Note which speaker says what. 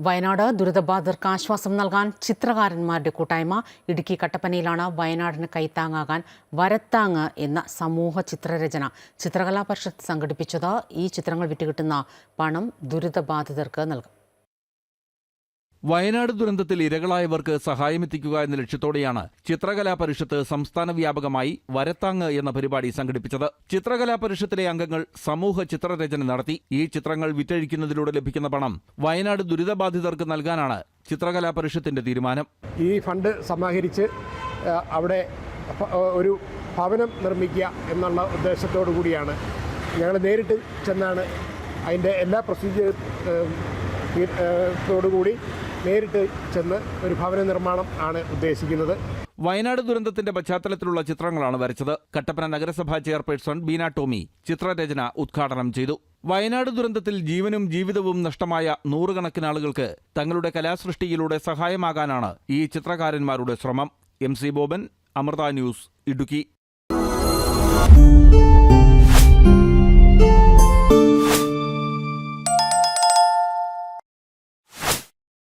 Speaker 1: വയനാട് ദുരിതബാധിതർക്ക് ആശ്വാസം നൽകാൻ ചിത്രകാരന്മാരുടെ കൂട്ടായ്മ. ഇടുക്കി കട്ടപ്പനയിലാണ് വയനാടിന് കൈത്താങ്ങാകാൻ വരത്താങ് എന്ന സമൂഹ ചിത്രരചന. ചിത്രകലാ പരിഷത്ത് സംഘടിപ്പിച്ചത് ഈ ചിത്രങ്ങൾ വിറ്റുകിട്ടുന്ന പണം ദുരിതബാധിതർക്ക് നൽകും.
Speaker 2: വയനാട് ദുരന്തത്തിൽ ഇരകളായവർക്ക് സഹായമെത്തിക്കുക എന്ന ലക്ഷ്യത്തോടെയാണ് ചിത്രകലാ പരിഷത്ത് സംസ്ഥാന വ്യാപകമായി വരത്താങ് എന്ന പരിപാടി സംഘടിപ്പിച്ചത്. ചിത്രകലാ പരിഷത്തിലെ അംഗങ്ങൾ സമൂഹ ചിത്രരചന നടത്തി. ഈ ചിത്രങ്ങൾ വിറ്റഴിക്കുന്നതിലൂടെ ലഭിക്കുന്ന പണം വയനാട് ദുരിതബാധിതർക്ക് നൽകാനാണ് ചിത്രകലാ പരിഷത്തിന്റെ തീരുമാനം.
Speaker 3: ഈ ഫണ്ട് സമാഹരിച്ച് അവിടെ ഒരു ഭവനം നിർമ്മിക്കുക എന്നുള്ള ഉദ്ദേശത്തോടു കൂടിയാണ് ഞങ്ങൾ നേരിട്ട് ചെന്നാണ് അതിന്റെ എല്ലാ പ്രൊസീജിയർ ത്തോടുകൂടി നേരിട്ട് ചെന്ന് ഒരു ഭവന നിർമ്മാണം ആണ് ഉദ്ദേശിക്കുന്നത്.
Speaker 2: വയനാട് ദുരന്തത്തിന്റെ പശ്ചാത്തലത്തിലുള്ള ചിത്രങ്ങളാണ് വരച്ചത്. കട്ടപ്പന നഗരസഭാ ചെയർപേഴ്സൺ ബീന ടോമി ചിത്രരചന ഉദ്ഘാടനം ചെയ്തു. വയനാട് ദുരന്തത്തിൽ ജീവനും ജീവിതവും നഷ്ടമായ നൂറുകണക്കിന് ആളുകൾക്ക് തങ്ങളുടെ കലാസൃഷ്ടിയിലൂടെ സഹായമാകാനാണ് ഈ ചിത്രകാരന്മാരുടെ ശ്രമം. M C Boban Amrita news Idukki.